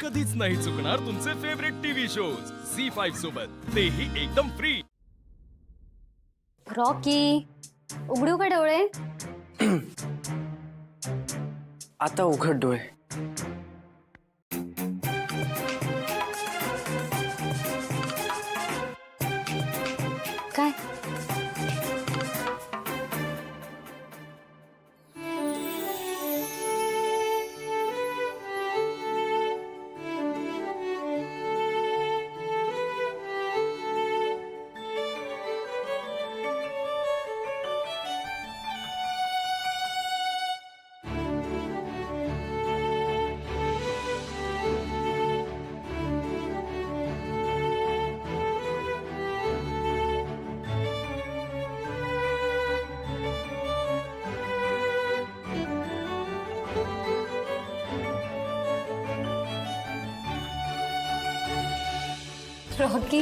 कधीच नाही चुकणार तुमचे favourite TV shows Zee five सोबत. तेही एकदम फ्री रॉकी उघडू का डोळे? आता उघड डोळे. काय? रॉकी?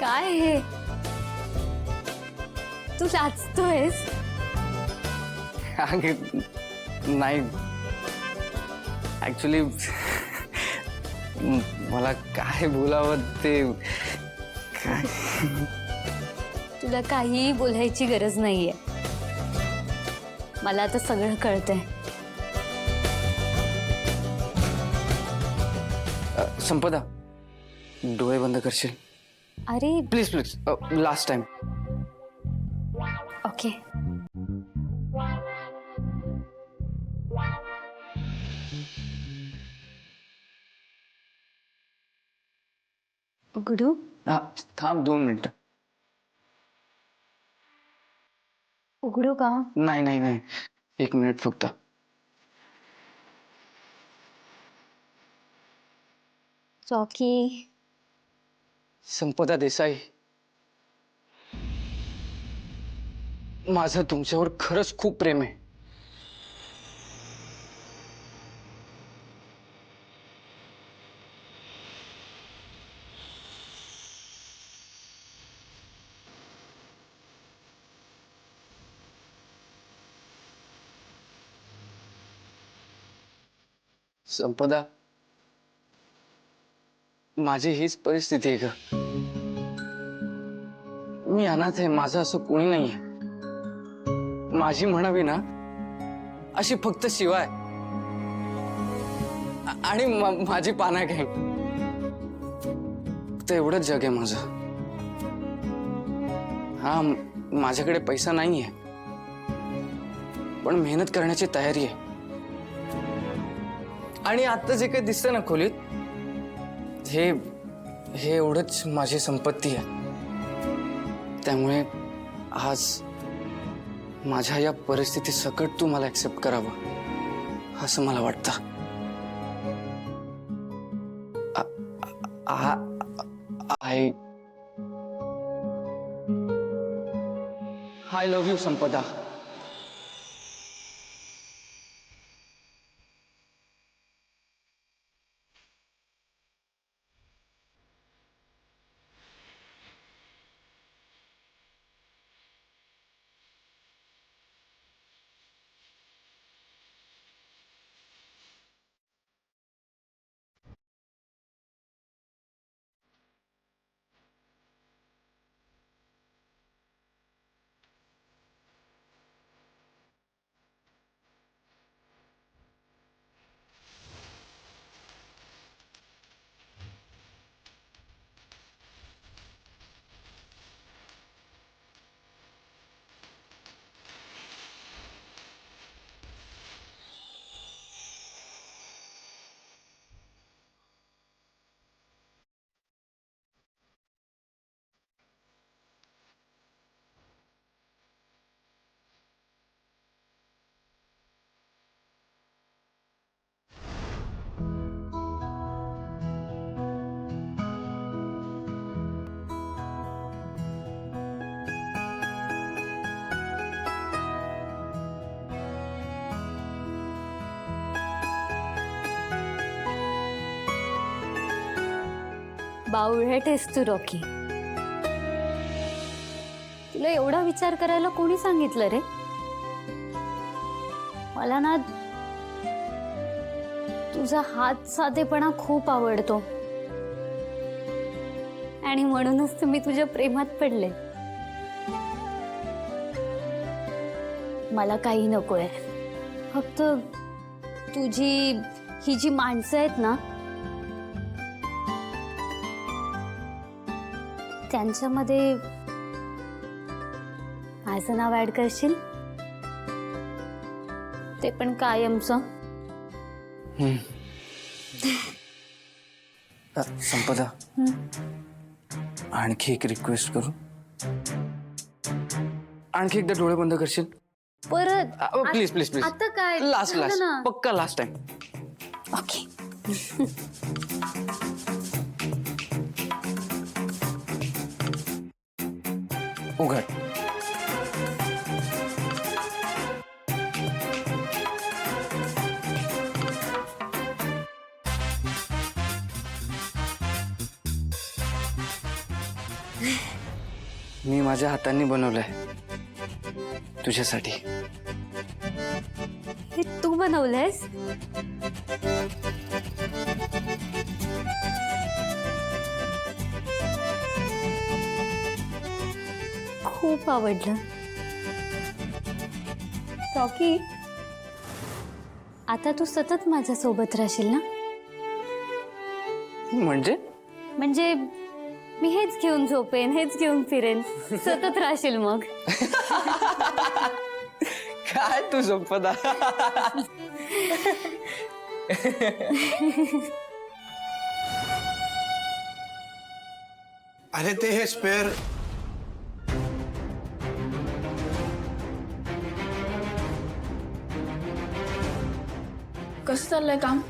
काय हे? तू लाचतोयस अगे नाही. ऍक्च्युली मला काय बोलावं ते? काय? तुला काहीही बोलायची गरज नाहीये. मला आता सगळं कळतंय. संपदा. डोळे बंद करशील अरे। Please please last time okay उघडू हा थांब दोन मिनिटं। उघडू का नाही नाही नाही एक मिनिट फक्त रॉकी संपदा देसाई माझं तुमच्यावर खरंच खूप प्रेम आहे. संपदा माझी हीच परिस्थिती आहे का मी अनाथ आहे माझं असं कोणी नाहीये. माझी म्हणावी ना अशी फक्त शिवाय. आणि माझी पाना गँग फक्त एवढंच जग आहे माझं. हा माझ्याकडे पैसा नाहीये. पण मेहनत करण्याची तयारी आहे. आणि आता जे काही दिसतंय ना खोलीत हे हे एवढंच माझी संपत्ती आहे. त्यामुळे आज माझ्या या परिस्थिती सकट तू मला ॲक्सेप्ट करावं असं मला वाटतं. I I love you Sampada. बावळट आहेस तू रॉकी तुला एवढा विचार करायला कोणी सांगितलं रे? मला ना तुझा हात साधेपणा खूप आवडतो. आणि म्हणूनच तर मी तुझ्या प्रेमात पडले. मला काही नकोय. फक्त तुझी ही जी माणसं आहेत ना त्यांच्यामध्ये माझं नाव ऍड करशील? ते पण कायमचं. हम्म. अ, संपदा. आणखी एक रिक्वेस्ट करू? आणखी एकदा डोळे बंद करशील? परत? प्लीज प्लीज प्लीज आता काय? लास्ट झालं लास्ट ना. पक्का लास्ट टाइम ओके उघड. मी माझ्या हातांनी बनवलंय. तुझ्यासाठी. हे तू बनवलंयस? खूप आवडलं. रॉकी आता तू सतत माझ्या सोबत राहशील ना? म्हणजे? म्हणजे मी हेच घेऊन झोपेन हेच घेऊन फिरेन. सतत राहशील मग. काय तू संपदा अरे ते हे स्पेअर कसं चाललंय काम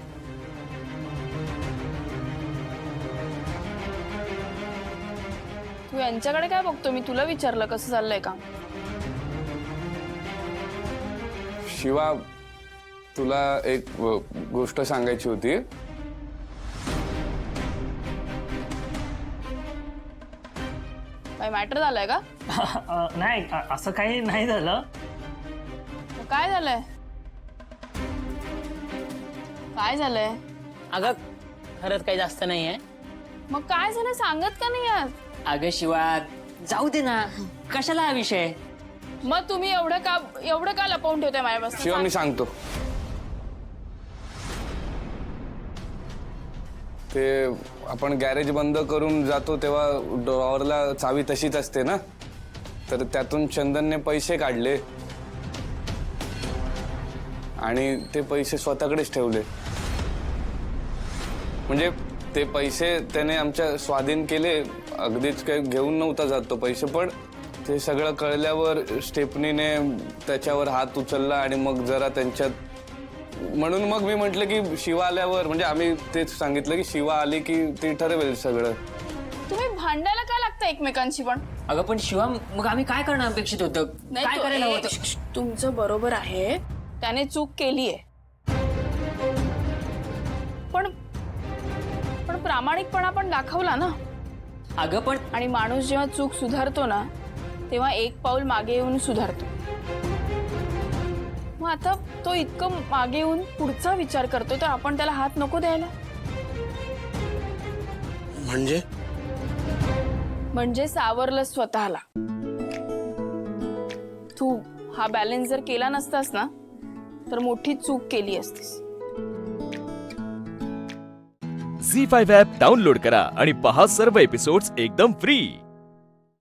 तू यांच्याकडे काय बघतो? मी तुला विचारलं कसं चाललंय काम. शिवा तुला एक अ, गोष्ट सांगायची होती. काय मॅटर झालंय का? अ, नाही अ- असं काही नाही झालं. मग काय झालंय? काय झालंय? अगं खरंच काही जास्त नाही आहे मग काय झालं सांगत का नाही आज? अगं शिवा जाऊ दे ना. कशाला हा विषय? मग तुम्ही एवढं का एवढं का लपवून ठेवताय माझ्यापासून शिवा मी सांग. सांगतो. ते आपण गॅरेज बंद करून जातो तेव्हा ड्रॉवरला चावी तशीच असते ना? तर त्यातून चंदनने पैसे काढले. आणि ते पैसे स्वतःकडेच ठेवले. म्हणजे ते पैसे त्याने आमच्या स्वाधीन केले अगदीच काही घेऊन नव्हता जात तो पैसे पण ते सगळं कळल्यावर स्टेपनीने त्याच्यावर हात उचलला आणि मग जरा त्यांच्यात म्हणून मग मी म्हटलं की शिवा आल्यावर म्हणजे आम्ही तेच सांगितलं की शिवा आली की ती ठरवेल सगळं. तुम्ही भांडायला काय लागतं एकमेकांशी पण? अगं पण शिवा मग आम्ही काय करणं अपेक्षित होतं? काय करायला होतं? तुमचं बरोबर आहे. त्याने चूक केली आहे पण पण प्रामाणिकपणा पण दाखवला ना. अगं पण आणि माणूस जेव्हा चूक सुधारतो ना तेव्हा एक पाऊल मागे येऊन सुधारतो. मग आता तो इतकं मागे येऊन पुढचा विचार करतो तर आपण त्याला हात नको द्यायला. म्हणजे? म्हणजे सावरलं स्वतःला. तू हा बॅलन्स जर केला नसतास ना तर मोठी चूक केली असतीस. झी फाईव्ह ॲप डाउनलोड करा आणि पहा सर्व एपिसोड्स एकदम फ्री